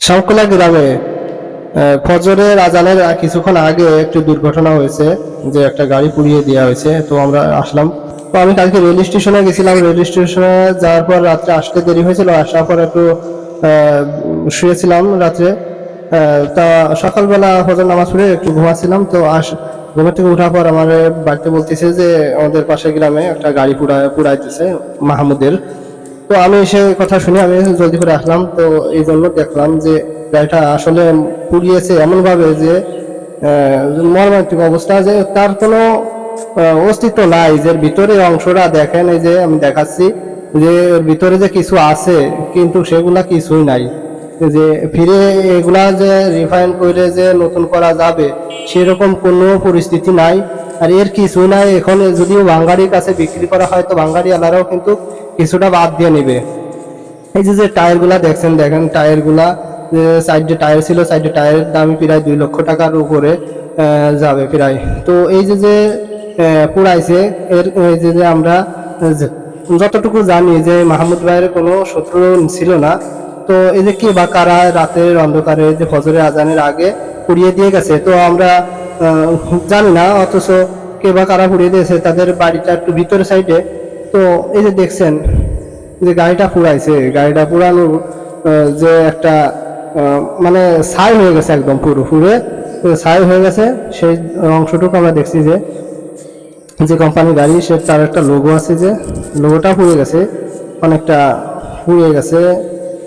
শামকুলা গ্রামে ফজরের আজানের কিছুক্ষণ আগে একটি দুর্ঘটনা হয়েছে যে একটা গাড়ি পুড়িয়ে দেওয়া হয়েছে। তো আমরা আসলাম। তো আমি কালকে রেল স্টেশনে গেছিলাম। রেল স্টেশনে যাওয়ার পর রাত্রে আসতে দেরি হয়েছিল। আসার পর একটু শুয়েছিলাম রাত্রে। তা সকালবেলা ফজর নামাজ পড়ে একটু ঘুমাচ্ছিলাম। তো আস, ঘুমের থেকে ওঠার পর আমার বাড়িতে বলতেছে যে আমাদের পাশের গ্রামে একটা গাড়ি পুড়া, পুড়াইতেছে মাহমুদের। তো আমি সে কথা শুনে আমি জলদি করে আসলাম। তো এই জন্য দেখলাম যে গাড়িটা আসলে পুড়িয়েছে এমনভাবে যে মর্মান্তিক অবস্থা যে তার কোনো অস্তিত্ব নাই যে ভিতরে অংশটা দেখেন এই যে আমি দেখাচ্ছি যে ভিতরে যে কিছু আছে, কিন্তু সেগুলা কিছুই নাই। যে ফিরে এগুলা যে রিফাইন করে যে নতুন করা যাবে, সেরকম কোনো পরিস্থিতি নাই। আর এর কিছুই নাই? এখন যদিও বাঙালির কাছে বিক্রি করা হয় তো বাঙালি আলারাও কিন্তু কিছুটা বাদ দিয়ে নেবে। এই যে যে টায়ারগুলা দেখছেন দেখেন টায়ারগুলা যে সাইডে টায়ার ছিল সাইডে টায়ারের দাম প্রায় দুই লক্ষ টাকার উপরে যাবে প্রায়। তো এই যে যে আহ, পুড়াইছে এর যে যে আমরা যতটুকু জানি যে মাহমুদ ভাইয়ের কোনো শত্রু ছিল না তো এই যে কে বা কারা রাতের অন্ধকারে যে ফজরের আজানের আগে পুড়িয়ে দিয়ে গেছে তো আমরা জানি না, অথচ কে বা কারা পুড়িয়ে দিয়েছে, তাদের বাড়িটা একটু ভিতরের সাইডে তো এই যে দেখছেন যে গাড়িটা পুরাইছে গাড়িটা পুরানো যে একটা মানে ছাই হয়ে গেছে একদম পুরো পুরে ছাই হয়ে গেছে। সেই অংশটুকু আমরা দেখছি যে যে কোম্পানির গাড়ি, সে তার একটা লোগো আছে যে লোগোটা পুড়ে গেছে, অনেকটা পুড়ে গেছে।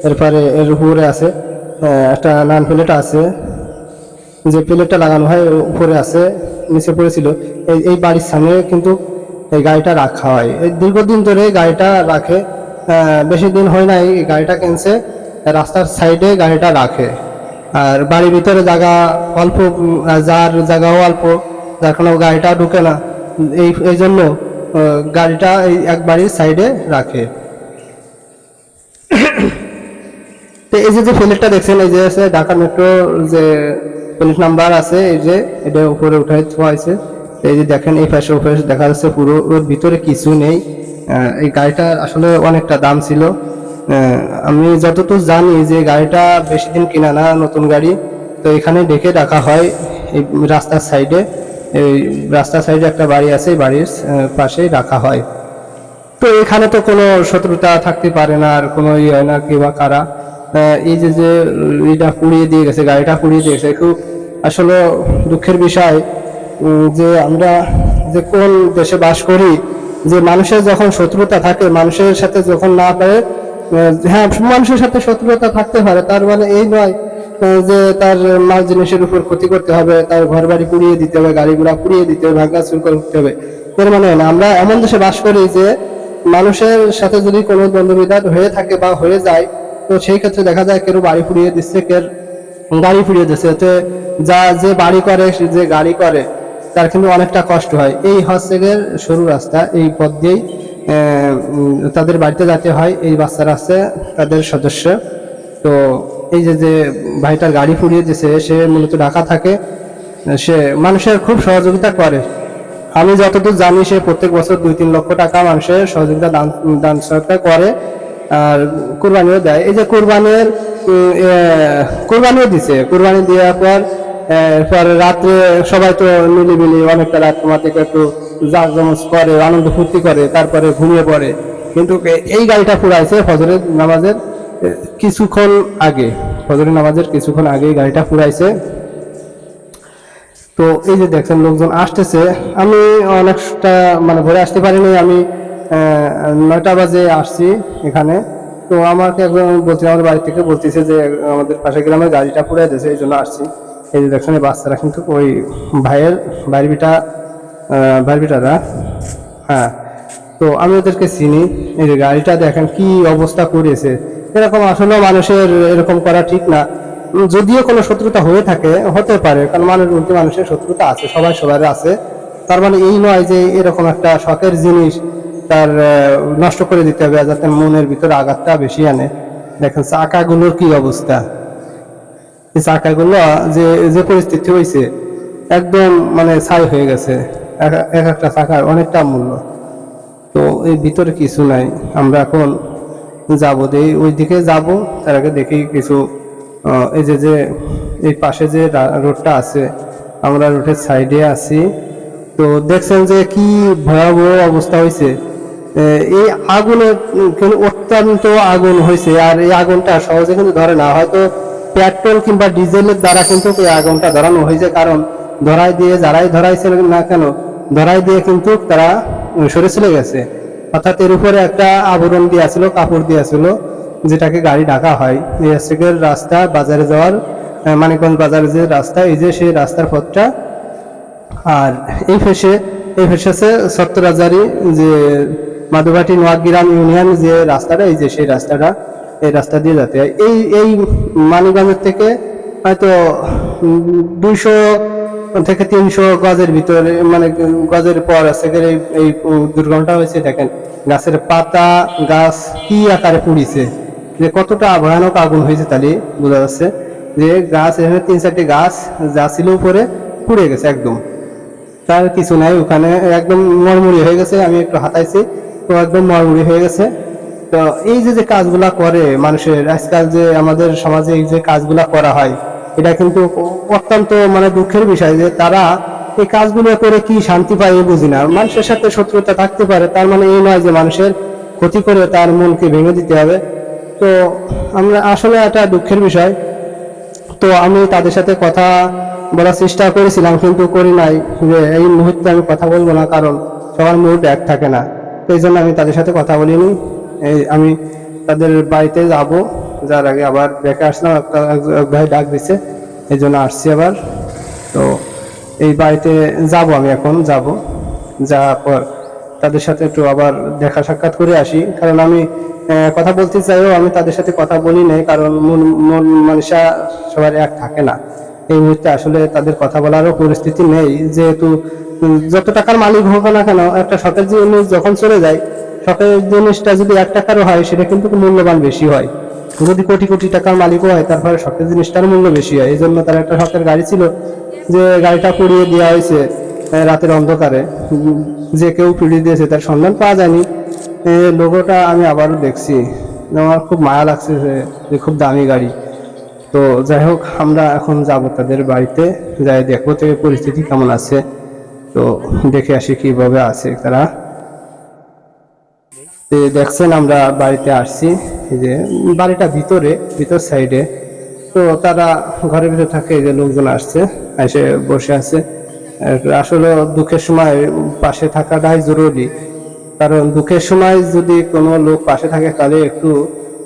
এরপরে এর উপরে আছে একটা নান প্লেট আছে। যে প্লেটটা লাগানো হয় উপরে আছে, নিচে পড়েছিল, এই এই বাড়ির সামনে কিন্তু এই গাড়িটা রাখা হয়। এই দীর্ঘদিন ধরে গাড়িটা রাখে বেশি দিন হয় নাই, এই গাড়িটা কিনছে, রাস্তার সাইডে গাড়িটা রাখে। আর বাড়ির ভিতরে জায়গা অল্প যার জায়গাও অল্প, যার কারণে গাড়িটা ঢুকে না, এই এই জন্য গাড়িটা এই এক বাড়ির সাইডে রাখে। তো এই যে যে প্লেটটা দেখছেন, এই যে ঢাকা মেট্রো যে প্লেট নাম্বার আছে, এই যে এটা উপরে উঠাই থোয়া হয়েছে। এই যে দেখেন, এই পাশে উপরে দেখা যাচ্ছে পুরো ওর ভিতরে কিছু নেই। এই গাড়িটার আসলে অনেকটা দাম ছিল। আমি যতটুকু জানি যে গাড়িটা বেশি দিন কিনা না, নতুন গাড়ি। তো এখানে ডেকে রাখা হয় এই রাস্তার সাইডে। এই রাস্তার সাইডে একটা বাড়ি আছে বাড়ির পাশেই রাখা হয়। তো এখানে তো কোনো শত্রুতা থাকতে পারে না, আর কোনো ইয়ে হয় না কি বা কারা। এই যে যে এটা পুড়িয়ে দিয়ে গেছে, গাড়িটা পুড়িয়ে দিয়েছে খুব আসলে দুঃখের বিষয় যে আমরা যে কোন দেশে বাস করি, যে মানুষের যখন শত্রুতা থাকে, মানুষের সাথে যখন না পারে হ্যাঁ মানুষের সাথে শত্রুতা থাকতে পারে, তার মানে এই নয় যে তার মাল জিনিসের উপর ক্ষতি করতে হবে, তার ঘর বাড়ি পুড়িয়ে দিতে হবে গাড়ি গাড়িগুলা পুড়িয়ে দিতে হবে, ভাঙা চুর করতে হবে। এর মানে না, আমরা এমন দেশে বাস করি যে মানুষের সাথে যদি কোনো দ্বন্দ্ববিবাদ হয়ে থাকে বা হয়ে যায় তো সেই ক্ষেত্রে দেখা যায় কেউ বাড়ি পুড়িয়ে দিচ্ছে, কেউ গাড়ি পুড়িয়ে দিচ্ছে। এতে যা যে বাড়ি করে যে গাড়ি করে, তার কিন্তু অনেকটা কষ্ট হয়। এই হস্টেলের সরু রাস্তা, এই পথ দিয়েই তাদের বাড়িতে যেতে হয়, এই বাচ্চারা আছে, তাদের সদস্য। তো এই যে যে ভাইটার গাড়ি ফুরিয়ে দিছে, সে মূলত ঢাকা থাকে। সে মানুষের খুব সহযোগিতা করে। আমি যতদূর জানি, সে প্রত্যেক বছর দুই তিন লক্ষ টাকা মানুষের সহযোগিতা দান দান সহায়তা করে। আর কোরবানিও দেয়। এই যে কোরবানির কোরবানিও দিছে। কোরবানি দেওয়ার পর এ, পরে রাত্রে সবাই তো মিলিমিলি অনেকটা রাত থেকে একটু জাকজমজ করে আনন্দ ফুর্তি করে তারপরে ঘুমিয়ে পড়ে। কিন্তু এই গাড়িটা পুরাইছে ফজরের নামাজের কিছুক্ষণ আগে। ফজরের নামাজের কিছুক্ষণ আগে গাড়িটা পুরাইছে তো এই যে দেখছেন লোকজন আসতেছে। আমি অনেকটা মানে ভোরে আসতে পারিনি। আমি নয়টা বাজে আসছি এখানে। তো আমাকে একজন বলছে, আমাদের বাড়ি থেকে বলতেছে যে, আমাদের পাশে গ্রামে গাড়িটা পুড়ে দিয়েছে এই জন্য আসছি। এই যে দেখছেন বাচ্চারা কিন্তু ওই ভাইয়ের বাড়ি বিটা হ্যাঁ। তো আমি ওদেরকে চিনি, এই যে গাড়িটা দেখেন কি অবস্থা করেছে। এরকম আসলে মানুষের এরকম করা ঠিক না। যদিও কোনো শত্রুতা হয়ে থাকে, হতে পারে, কারণ মানুষ বলতে মানুষের শত্রুতা আছে, সবাই সবার আছে। তার মানে এই নয় যে এরকম একটা শখের জিনিস তার নষ্ট করে দিতে হবে যাতে মনের ভিতরে আঘাতটা বেশি আনে। দেখেন, চাকাগুলোর কি অবস্থা? এই চাকাগুলো যে যে পরিস্থিতি হয়েছে, একদম মানে ছাই হয়ে গেছে। এক- এক একটা চাকার অনেকটা মূল্য। তো এই ভিতরে কিছু নাই। আমরা এখন যাব দেই, ওই দিকে যাব, তার আগে দেখি কিছু এই যে যে, এই পাশে যে রোডটা আছে, আমরা রোডের সাইডে আছি। তো দেখছেন যে কি ভয়াবহ অবস্থা হয়েছে। এই আগুনে কিন্তু অত্যন্ত আগুন হয়েছে, আর এই আগুনটা সহজে কিন্তু ধরে না। হয়তো পেট্রোল কিংবা ডিজেলের দ্বারা কিন্তু এই আগুনটা ধরানো হয়েছে, কারণ ধরাই দিয়ে যারাই ধরাইছে না কেন, ধরাই দিয়ে কিন্তু তারা সরে চলে গেছে। অর্থাৎ এর উপরে একটা আবরণ দেওয়া ছিল, কাপড় দেওয়া ছিল, যেটাকে গাড়ি ঢাকা হয়। এই রাস্তা, বাজারে যাওয়ার মানিকগঞ্জ বাজারের যে রাস্তা, এই যে সেই রাস্তার পথটা। আর এই ফেসে এই ফেসে আছে সত্তরাজারি যে মাধুবাটি নোয়াগ্রাম ইউনিয়ন যে রাস্তাটা, এই যে সেই রাস্তাটা, এই রাস্তা দিয়ে যাতে এই এই মানিকগঞ্জের থেকে হয়তো দুইশো থেকে তিনশো গজের ভিতরে মানে গজের পর আছে এই এই হয়েছে। দেখেন, গাছের পাতা, গাছ কি আকারে পুড়িছে, যে কতটা ভয়ানক আগুন হয়েছে তাহলে বোঝা যাচ্ছে যে গাছ, এখানে তিন চারটি গাছ যা ছিল উপরে পুড়ে গেছে একদম। তার কিছু নাই, ওখানে একদম মরমুড়ি হয়ে গেছে। আমি একটু হাতাইছি তো একদম মরমুড়ি হয়ে গেছে। তো এই যে যে কাজগুলা করে মানুষের, আজকাল যে আমাদের সমাজে এই যে কাজগুলা করা হয়, এটা কিন্তু অত্যন্ত মানে দুঃখের বিষয় যে তারা এই কাজগুলো করে কি শান্তি পায় বুঝি না। মানুষের সাথে শত্রুতা থাকতে পারে, তার মানে এই নয় যে মানুষের ক্ষতি করে তার মনকে ভেঙে দিতে হবে। তো আমরা আসলে একটা দুঃখের বিষয়। তো আমি তাদের সাথে কথা বলার চেষ্টা করেছিলাম, কিন্তু করি নাই যে এই মুহূর্তে আমি কথা বলব না, কারণ সবার মুড এক থাকে না। এই জন্য আমি তাদের সাথে কথা বলিনি আমি তাদের বাড়িতে যাব যার আগে আবার দেখে আসলাম ভাই ডাক দিছে, এই জন্য আসছি আবার। তো এই বাড়িতে যাব আমি এখন, যাব। যাওয়ার পর তাদের সাথে একটু আবার দেখা সাক্ষাৎ করে আসি। কারণ আমি কথা বলতে চাইও, আমি তাদের সাথে কথা বলি নাই, কারণ মন মন মানুষা সবার এক থাকে না। এই মুহূর্তে আসলে তাদের কথা বলারও পরিস্থিতি নেই। যেহেতু যত টাকার মালিক হোক না কেন, একটা শখের জিনিস যখন চলে যায়, শখের জিনিসটা যদি এক টাকারও হয়, সেটা কিন্তু মূল্যবান বেশি হয়। যদি কোটি কোটি টাকার মালিকও হয়, তারপরে শখের জিনিসটার মূল্য বেশি হয়। এই জন্য তার একটা শখের গাড়ি ছিল, যে গাড়িটা পুড়িয়ে দেওয়া হয়েছে রাতের অন্ধকারে। যে কেউ পুড়িয়ে দিয়েছে, তার সন্ধান পাওয়া যায়নি। লোগোটা আমি আবারও দেখছি। আমার খুব মায়া লাগছে যে খুব দামি গাড়ি। তো যাই হোক, আমরা এখন যাব তাদের বাড়িতে। যাই দেখব থেকে পরিস্থিতি কেমন আছে। তো দেখে আসি কীভাবে আছে তারা। দেখছেন আমরা বাড়িতে আসছি যে বাড়িটা ভিতরে, ভিতর সাইডে। তো তারা ঘরের ভিতরে থাকে যে লোকজন আসছে, এসে বসে আছে। আসলে দুঃখের সময় পাশে থাকাটাই জরুরি। কারণ দুঃখের সময় যদি কোনো লোক পাশে থাকে, তাহলে একটু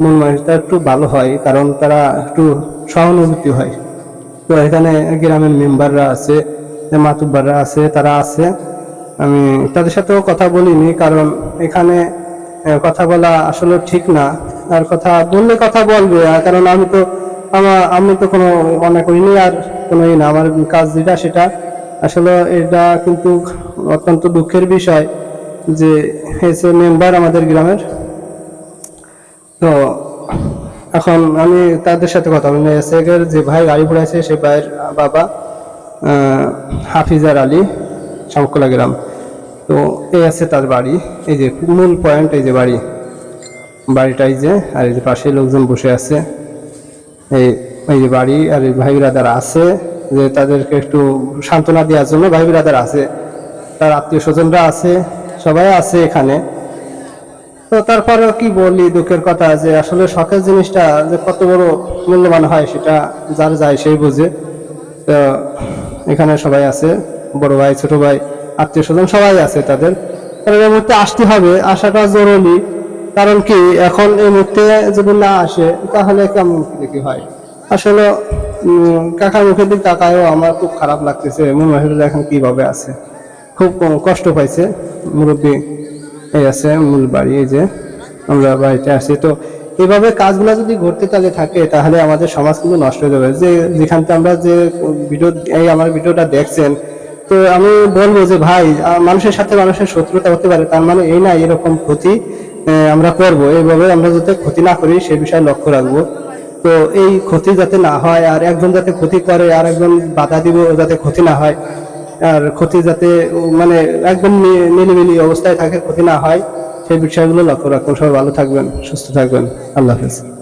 মন মানসিকতা একটু ভালো হয়, কারণ তারা একটু সহানুভূতি হয়। তো এখানে গ্রামের মেম্বাররা আছে মাতুব্বাররা আছে, তারা আছে। আমি তাদের সাথেও কথা বলিনি, কারণ এখানে কথা বলা আসলে ঠিক না। আর কথা বললে কথা বলবে কারণ আমি তো আমার আমি তো কোনো মনে করিনি আর কোনো ই না। আমার কাজ যেটা সেটা, আসলে এটা কিন্তু অত্যন্ত দুঃখের বিষয় যে এসে মেম্বার আমাদের গ্রামের। তো, এখন আমি তাদের সাথে কথা বলি। যে ভাই গাড়ি পড়েছে সে ভাইয়ের বাবা। হাফিজার আলী শামকলা গ্রাম। তো এই আছে তার বাড়ি। এই যে মূল পয়েন্ট এই যে বাড়ি, বাড়িটা এই যে, আর এই যে পাশে লোকজন বসে আছে। এই এই যে বাড়ি আর এই ভাই বিরাদার আছে, যে তাদেরকে একটু সান্ত্বনা দেওয়ার জন্য ভাই বিরাদার আছে। তার আত্মীয় স্বজনরা আছে, সবাই আছে এখানে। তো তারপরে কি বলি, দুঃখের কথা যে আসলে শখের জিনিসটা যে কত বড় মূল্যবান হয় সেটা যার যায় সেই বুঝে। তো এখানে সবাই আছে, বড় ভাই, ছোট ভাই, আত্মীয় স্বজন সবাই আছে তাদের। কারণ এই মুহূর্তে আসতে হবে, আসাটা জরুরি। কারণ কি, এখন এই মুহূর্তে যদি না আসে, তাহলে কেমন কি হয় আসলে কাকার মুখের দিক তাকায়ও আমার খুব খারাপ লাগতেছে। মন মাহিদুল এখন কীভাবে আছে? খুব কষ্ট পাইছে। মুরব্বী এই আছে, মূল বাড়ি, এই যে আমরা বাড়িতে আসি। তো এইভাবে কাজগুলো যদি ঘটতে তাহলে থাকে, তাহলে আমাদের সমাজ কিন্তু নষ্ট হয়ে যাবে। যে যেখান থেকে আমরা যে ভিডিও, এই আমার ভিডিওটা দেখছেন, তো আমি বলব যে ভাই মানুষের সাথে মানুষের শত্রুতা হতে পারে, তার মানে এই না এরকম ক্ষতি আমরা করব। এইভাবে আমরা যাতে ক্ষতি না করি, সে বিষয়ে লক্ষ্য রাখব। তো এই ক্ষতি যাতে না হয়, আর একজন যাতে ক্ষতি করে, আর একজন বাধা দিব যাতে ক্ষতি না হয়, আর ক্ষতি যাতে মানে একদম নিলিবিলি অবস্থায় থাকে, ক্ষতি না হয় সেই বিষয়গুলো লক্ষ্য রাখুন। সবাই ভালো থাকবেন সুস্থ থাকবেন। আল্লাহ হাফেজ।